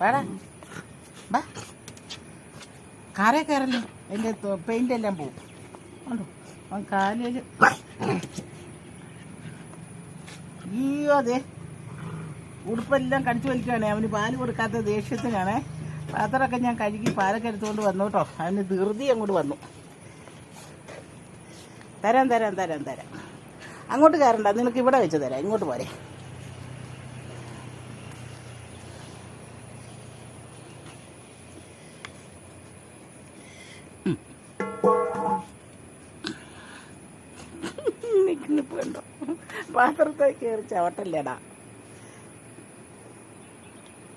വാടാ. വാ. കാറേ കയറല്ലേ? അതിന്റെ പെയിന്റ് എല്ലാം പോവും. ഉണ്ടോ? അവൻ കാലിൽ അയ്യോ അതെ ഉടുപ്പെല്ലാം കടിച്ചു വലിക്കുകയാണേ അവന് പാൽ കൊടുക്കാത്ത ദേഷ്യത്തിനാണേ. പാത്രമൊക്കെ ഞാൻ കഴുകി പാലൊക്കെ എടുത്തുകൊണ്ട് വന്നു കേട്ടോ. അവന് ധൃതി അങ്ങോട്ട് വന്നു. തരാം തരാം തരാം തരാം. അങ്ങോട്ട് കയറണ്ട. നിനക്ക് ഇവിടെ വെച്ച് തരാം. ഇങ്ങോട്ട് പോരെ. നിൽക്കുന്നിപ്പ് കണ്ടോ പാത്രത്തെ കയറി ചവട്ടല്ലേടാ.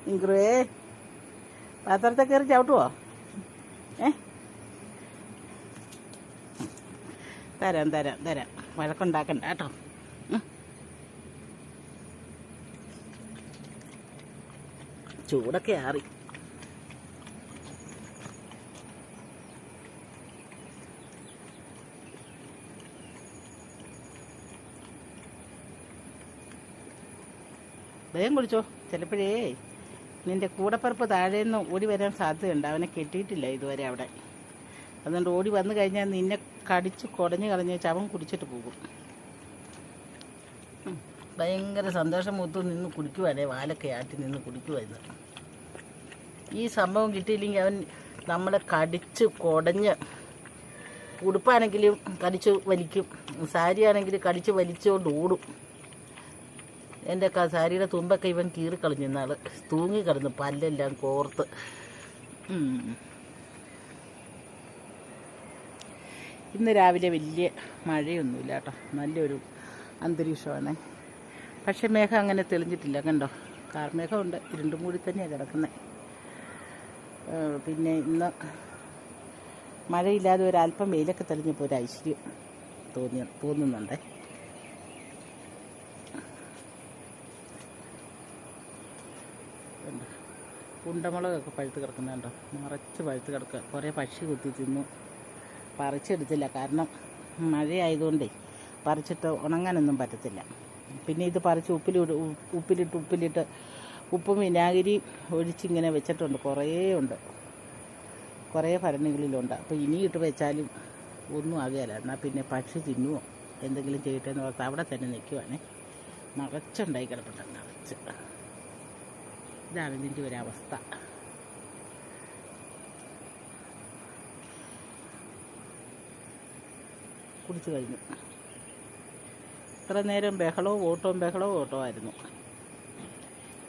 ഇങ്കുറേ പാത്രത്തെ കയറി ചവിട്ടുവോ? ഏ? തരാം തരാം തരാം. വഴക്കുണ്ടാക്കണ്ട കേട്ടോ. ചൂടൊക്കെ ആറി. വേഗം കുളിച്ചോ. ചിലപ്പോഴേ നിന്റെ കൂടപ്പറപ്പ് താഴേന്ന് ഓടി വരാൻ സാധ്യതയുണ്ട്. അവനെ കെട്ടിയിട്ടില്ല ഇതുവരെ അവിടെ. അതുകൊണ്ട് ഓടി വന്നു കഴിഞ്ഞാൽ നിന്നെ കടിച്ച് കുടഞ്ഞു കളഞ്ഞ് ചവൻ കുടിച്ചിട്ട് പോകും. ഭയങ്കര സന്തോഷം മൂത്ത് നിന്ന് കുടിക്കുവാനേ വാലൊക്കെ ആട്ടി നിന്ന് കുടിക്കുവായിരുന്നു ഈ സംഭവം കിട്ടിയില്ലെങ്കിൽ അവൻ നമ്മളെ കടിച്ച് കുടഞ്ഞ് ഉടുപ്പാണെങ്കിലും കടിച്ച് വലിക്കും. സാരിയാണെങ്കിൽ കടിച്ച് വലിച്ചുകൊണ്ട് ഓടും. എന്റെ സാരിയുടെ തുമ്പൊക്കെ ഇവൻ കീറിക്കളഞ്ഞു ഇന്നാൾ തൂങ്ങി കിടന്നു പല്ലെല്ലാം കോർത്ത്. ഇന്ന് രാവിലെ വലിയ മഴയൊന്നുമില്ല കേട്ടോ. നല്ലൊരു അന്തരീക്ഷമാണ്. പക്ഷെ മേഘം അങ്ങനെ തെളിഞ്ഞിട്ടില്ല കണ്ടോ? കാർമേഘമുണ്ട്. ഇരുണ്ടും കൂടി തന്നെയാണ് കിടക്കുന്നത് പിന്നെ ഇന്ന് മഴയില്ലാതെ ഒരല്പം വെയിലൊക്കെ തെളിഞ്ഞപ്പോൾ ഒരു ഐശ്വര്യം തോന്നി തോന്നുന്നുണ്ടേ. ഉണ്ടമുളകൊക്കെ പഴുത്ത് കിടക്കുന്നുണ്ടോ നിറച്ച് പഴുത്ത് കിടക്കുക കുറേ പക്ഷി കുത്തി തിന്നു. പറിച്ചെടുത്തില്ല. കാരണം മഴയായതുകൊണ്ടേ പറിച്ചിട്ട് ഉണങ്ങാനൊന്നും പറ്റത്തില്ല. പിന്നെ ഇത് പറിച്ച് ഉപ്പിലിട്ട് ഉപ്പിലിട്ട് ഉപ്പിലിട്ട് ഉപ്പും വിനാഗിരി ഒഴിച്ചിങ്ങനെ വെച്ചിട്ടുണ്ട്. കുറേ ഉണ്ട്. കുറേ ഭരണികളിലുണ്ട്. അപ്പോൾ ഇനി ഇട്ട് വെച്ചാലും ഒന്നും ആകുകയില്ല. എന്നാൽ പിന്നെ പക്ഷി തിന്നുവോ? എന്തെങ്കിലും ചെയ്യട്ടെ എന്ന് അവിടെ തന്നെ നിൽക്കുവാണേ. നിറച്ചുണ്ടായി കിടപ്പുണ്ട്. നിറച്ച്. ഇതാണ് ഇതിന്റെ ഒരവസ്ഥ. കുടിച്ചു കഴിഞ്ഞു. ഇത്ര നേരം ബഹളവും ഓട്ടവും ബഹളവും ഓട്ടവും ആയിരുന്നു.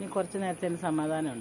ഇനി കുറച്ച് നേരത്തേന് സമാധാനമുണ്ട്.